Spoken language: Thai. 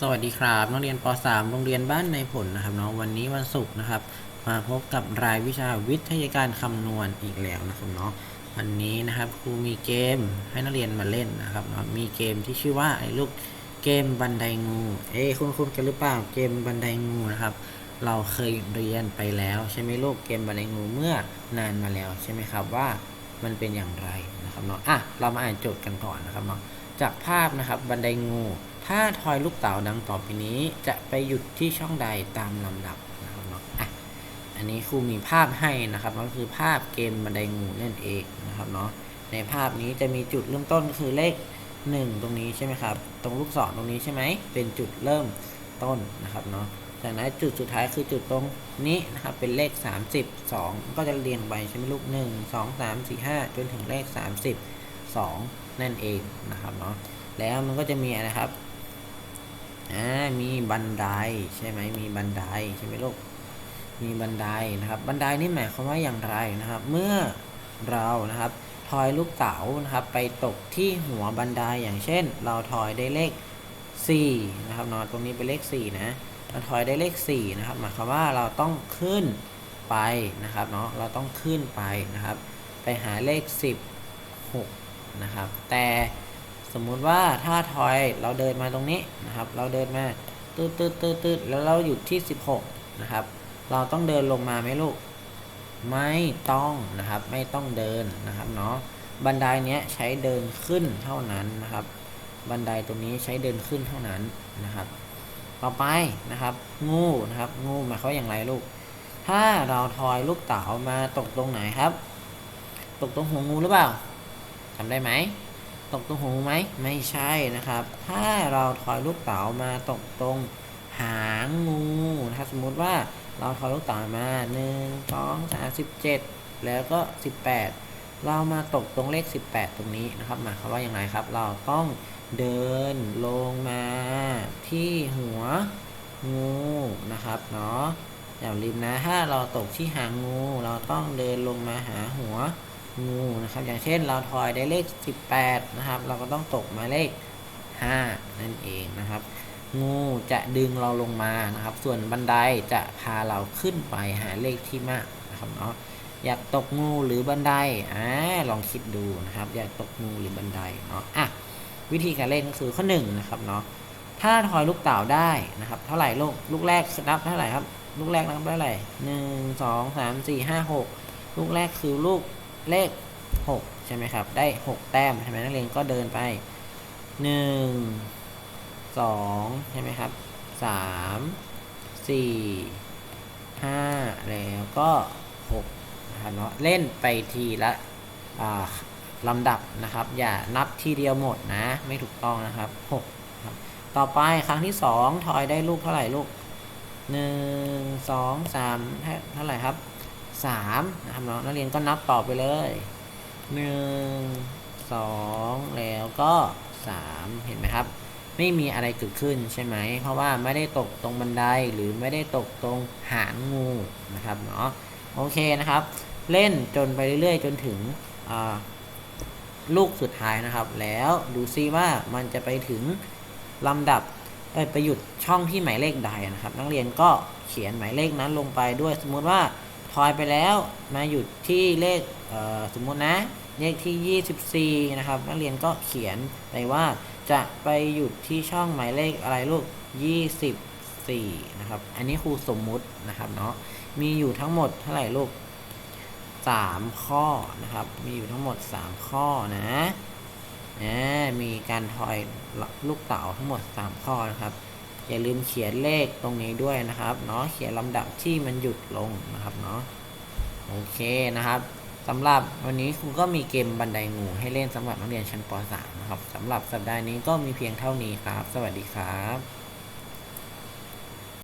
สวัสดีครับนักเรียนป .3 โรงเรียนบ้านในผลนะครับเนาะวันนี้วันศุกร์นะครับ มาพบกับรายวิชาวิทยาการคำนวณอีกแล้วนะครับเนาะวันนี้นะครับครูมีเกมให้นักเรียนมาเล่นนะครับเนาะมีเกมที่ชื่อว่าไอ้ลูกเกมบันไดงูเอ้คุณคุณกันหรือเปล่าเกมบันไดงูนะครับ เราเคยเรียนไปแล้วใช่ไหมลูกเกมบันไดงูเมื่อนานมาแล้วใช่ไหมครับว่ามันเป็นอย่างไรนะครับเนาะอะเรามาอ่านโจทย์กันก่อนนะครับเนาะจากภาพนะครับบันไดงู ถ้าทอยลูกเต๋าดังต่อไปนี้จะไปหยุดที่ช่องใดตามลำดับนะครับเนาะอะอันนี้ครูมีภาพให้นะครับก็คือภาพเกมบันไดงูนั่นเองนะครับเนาะในภาพนี้จะมีจุดเริ่มต้นคือเลข 1 ตรงนี้ใช่ไหมครับ ตรงลูกศรตรงนี้ใช่ไหมเป็นจุดเริ่มต้นนะครับเนาะจากนั้นจุดสุดท้ายคือจุดตรงนี้นะครับเป็นเลข 32 ก็จะเรียงไปใช่ไหมลูก 1 2 3 4 5 จนถึงเลข 32 นั่นเองนะครับเนาะแล้วมันก็จะมีอะครับ อ่ามีบันไดใช่ไหมมีบันไดใช่ไหมลูกมีบันไดนะครับ บันไดนี่หมายความว่าอย่างไรนะครับ เมื่อเรานะครับทอยลูกเต๋านะครับไปตกที่หัวบันไดอย่างเช่น เราทอยได้เลข4นะครับเนาะตรงนี้เป็นเลข4นะเราทอยได้เลข4นะครับหมายความว่าเราต้องขึ้นไปนะครับเนาะเราต้องขึ้นไปนะครับ ไปหาเลข 16 นะครับ แต่ สมมุติว่าถ้าทอยเราเดินมาตรงนี้นะครับ เราเดินมาตืดตืดตืดตืดแล้วเราหยุดที่ 16 นะครับ เราต้องเดินลงมาไหมลูก ไม่ต้องนะครับ ไม่ต้องเดินนะครับเนาะ บันไดเนี้ยใช้เดินขึ้นเท่านั้นนะครับ บันไดตรงนี้ใช้เดินขึ้นเท่านั้นนะครับ ต่อไปนะครับ งูนะครับ งูหมายความว่าอย่างไรลูก ถ้าเราทอยลูกเต๋ามาตกตรงไหนครับ ตกตรงหัวงูหรือเปล่าจำได้ไหม ตกตรงหงูไหมไม่ใช่นะครับ ถ้าเราทอยลูกเต๋ามาตกตรงหางงูนะครับสมมุติว่าเราทอยลูกเต๋ามาหนึ่งสองสามสิบเจ็ดแล้วก็สิบแปดเรามาตกตรงเลข 18 ตรงนี้นะครับหมายความว่าอย่างไรครับ เราต้องเดินลงมาที่หัวงูนะครับเนาะอย่าลืมนะถ้าเราตกที่หางงู เราต้องเดินลงมาหาหัว งูนะครับ อย่างเช่นเราทอยได้เลข 18 นะครับ เราก็ต้องตกมาเลข 5 นั่นเองนะครับ งูจะดึงเราลงมานะครับ ส่วนบันไดจะพาเราขึ้นไปหาเลขที่มากนะครับเนาะอยากตกงูหรือบันไดอ่าลองคิดดูนะครับ อยากตกงูหรือบันไดเนาะอะวิธีการเล่นก็คือข้อหนึ่งนะครับเนาะถ้าทอยลูกเต่าได้นะครับ เท่าไหร่ลูกลูกแรกนับเท่าไหร่ครับ ลูกแรกนับเท่าไหร่หนึ่งสองสามสี่ห้าหกลูกแรกคือลูก เลขหกใช่ไหมครับ ได้หกแต้มใช่ไหมนักเรียนก็เดินไปหนึ่งสองใช่ไหมครับสามสี่ห้าแล้วก็หกนะครับเนาะเล่นไปทีละอ่าลำดับนะครับ อย่านับทีเดียวหมดนะ ไม่ถูกต้องนะครับหกครับต่อไปครั้งที่สองทอยได้ลูกเท่าไหร่ลูกหนึ่งสองสาเท่าไหร่ครับ สามนะครับเนาะนักเรียนก็นับต่อไปเลยหนึ่งสองแล้วก็สามเห็นไหมครับ ไม่มีอะไรเกิดขึ้นใช่ไหม เพราะว่าไม่ได้ตกตรงบันไดหรือไม่ได้ตกตรงหางงูนะครับเนาะโอเคนะครับ เล่นจนไปเรื่อยๆ จนถึงลูกสุดท้ายนะครับ แล้วดูซิว่ามันจะไปถึงลำดับไปหยุดช่องที่หมายเลขใดนะครับ นักเรียนก็เขียนหมายเลขนั้นลงไปด้วยสมมุติว่า ทอยไปแล้วมาหยุดที่เลขเสมมตินะเลขที่ 24 นะครับ นักเรียนก็เขียนไปว่าจะไปหยุดที่ช่องหมายเลขอะไรลูก 24 นะครับ อันนี้ครูสมมุตินะครับเนาะมีอยู่ทั้งหมดเท่าไหร่ลูก 3 ข้อนะครับ มีอยู่ทั้งหมด 3 ข้อนะนะมีการทอยลูกเต๋าทั้งหมด 3 ข้อนะครับ อย่าลืมเขียนเลขตรงนี้ด้วยนะครับเนาะเขียนลำดับที่มันหยุดลงนะครับเนาะโอเคนะครับสำหรับวันนี้ครูก็มีเกมบันไดงูให้เล่นสำหรับนักเรียนชั้นป .3 นะครับสำหรับสัปดาห์นี้ก็มีเพียงเท่านี้ครับ สวัสดีครับ